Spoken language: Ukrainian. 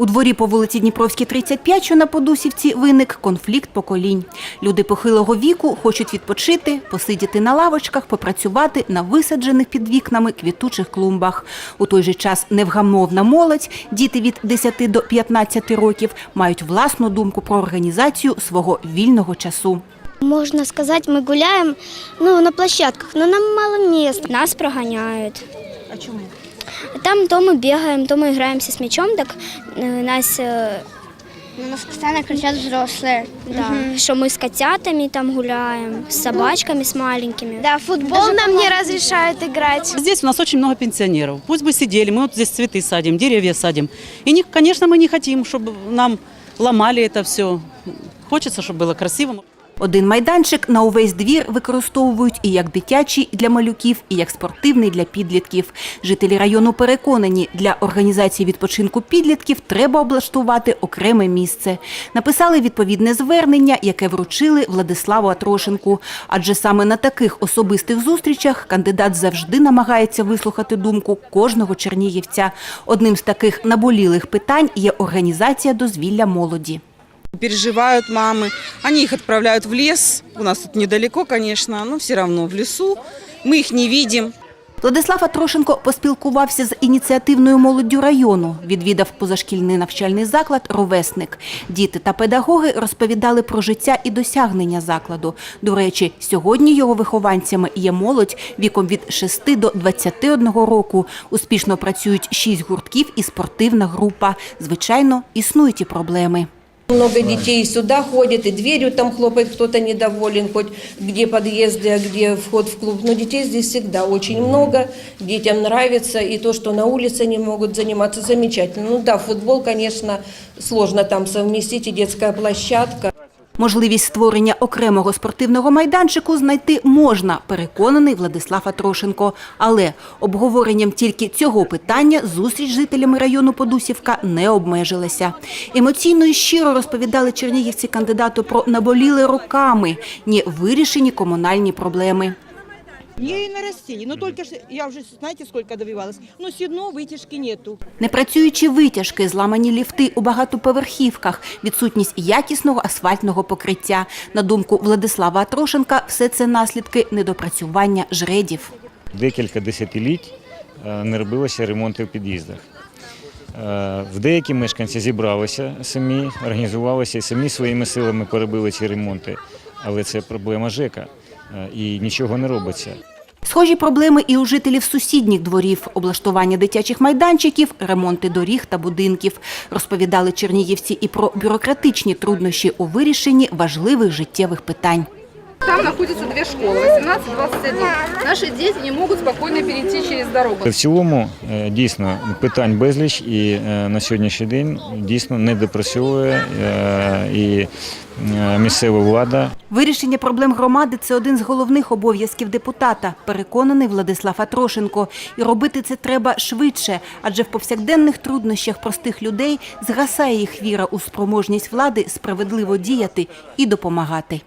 У дворі по вулиці Дніпровській, 35, що на Подусівці, виник конфлікт поколінь. Люди похилого віку хочуть відпочити, посидіти на лавочках, попрацювати на висаджених під вікнами квітучих клумбах. У той же час невгамовна молодь, діти від 10 до 15 років, мають власну думку про організацію свого вільного часу. Можно сказать, мы гуляем ну, на площадках, но нам мало места. Нас прогоняют. А чому? Там то мы бегаем, то мы играемся с мячом, так э, нас, э, На нас постоянно кричат взрослые. да, что мы с котятами там гуляем, с собачками, с маленькими. Да, футбол нам не разрешают играть. Здесь у нас очень много пенсионеров. Пусть бы сидели, мы вот здесь цветы садим, деревья садим. И, не, конечно, мы не хотим, чтобы нам ломали это все. Хочется, чтобы было красиво. Один майданчик на увесь двір використовують і як дитячий для малюків, і як спортивний для підлітків. Жителі району переконані, для організації відпочинку підлітків треба облаштувати окреме місце. Написали відповідне звернення, яке вручили Владиславу Атрошенку. Адже саме на таких особистих зустрічах кандидат завжди намагається вислухати думку кожного чернігівця. Одним з таких наболілих питань є організація дозвілля молоді. Переживают мамы. Они их отправляют в лес. У нас тут недалеко, конечно, но все равно в лесу. Мы их не видим. Владислав Атрошенко поспілкувався з ініціативною молоддю району, відвідав позашкільний навчальний заклад «Ровесник». Діти та педагоги розповідали про життя і досягнення закладу. До речі, сьогодні його вихованцями є молодь віком від 6 до 21 року. Успішно працюють 6 гуртків і спортивна група. Звичайно, існують і проблеми. Много детей сюда ходит, и дверью там хлопает кто-то недоволен, хоть где подъезды, а где вход в клуб. Но детей здесь всегда очень много, детям нравится, и то, что на улице они могут заниматься, замечательно. Ну да, футбол, конечно, сложно там совместить, и детская площадка. Можливість створення окремого спортивного майданчику знайти можна, переконаний Владислав Атрошенко. Але обговоренням тільки цього питання зустріч з жителями району Подусівка не обмежилася. Емоційно і щиро розповідали чернігівці кандидату про наболіли роками, ні вирішені комунальні проблеми. Мне и на растении. Но только что, я уже, знаете, сколько добивалась. Но все равно вытяжки нету. Непрацюючі витяжки, зламані ліфти у багатоповерхівках, відсутність якісного асфальтного покриття. На думку Владислава Атрошенка, все це наслідки недопрацювання жредів. декілька десятиліть е, не робилося ремонти в під'їздах. Е, В деякі мешканці зібралися самі, організувалися і самі своїми силами перебили ці ремонти. Але це проблема ЖЕКа і нічого не робиться. Схожі проблеми і у жителів сусідніх дворів – облаштування дитячих майданчиків, ремонти доріг та будинків. Розповідали чернігівці і про бюрократичні труднощі у вирішенні важливих життєвих питань. Там находятся две школы, 18-21. Наши дети не могут спокойно перейти через дорогу. В цілому е, дійсно питань безліч і е, на сьогоднішній день дійсно не допрацьовує е, і е, місцева влада. Вирішення проблем громади – це один з головних обов'язків депутата, переконаний Владислав Атрошенко. І робити це треба швидше, адже в повсякденних труднощах простих людей згасає їх віра у спроможність влади справедливо діяти і допомагати.